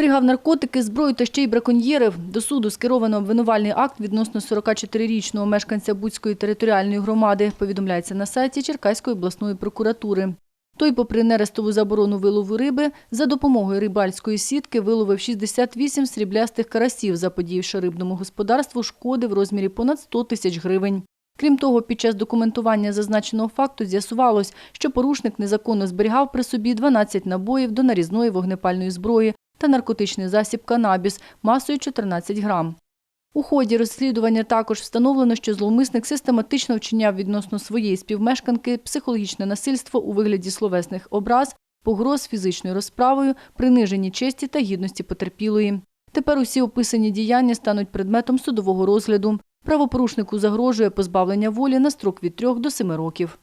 Зберігав наркотики, зброю та ще й браконьєрив. До суду скеровано обвинувальний акт відносно 44-річного мешканця Буцької територіальної громади, повідомляється на сайті Черкаської обласної прокуратури. Той, попри нерестову заборону вилову риби, за допомогою рибальської сітки виловив 68 сріблястих карасів, заподіявши рибному господарству шкоди в розмірі понад 100 тисяч гривень. Крім того, під час документування зазначеного факту з'ясувалось, що порушник незаконно зберігав при собі 12 набоїв до нарізної вогнепальної зброї та наркотичний засіб канабіс масою 14 грам. У ході розслідування також встановлено, що зловмисник систематично вчиняв відносно своєї співмешканки психологічне насильство у вигляді словесних образ, погроз фізичною розправою, приниженні честі та гідності потерпілої. Тепер усі описані діяння стануть предметом судового розгляду. Правопорушнику загрожує позбавлення волі на строк від 3 до 7 років.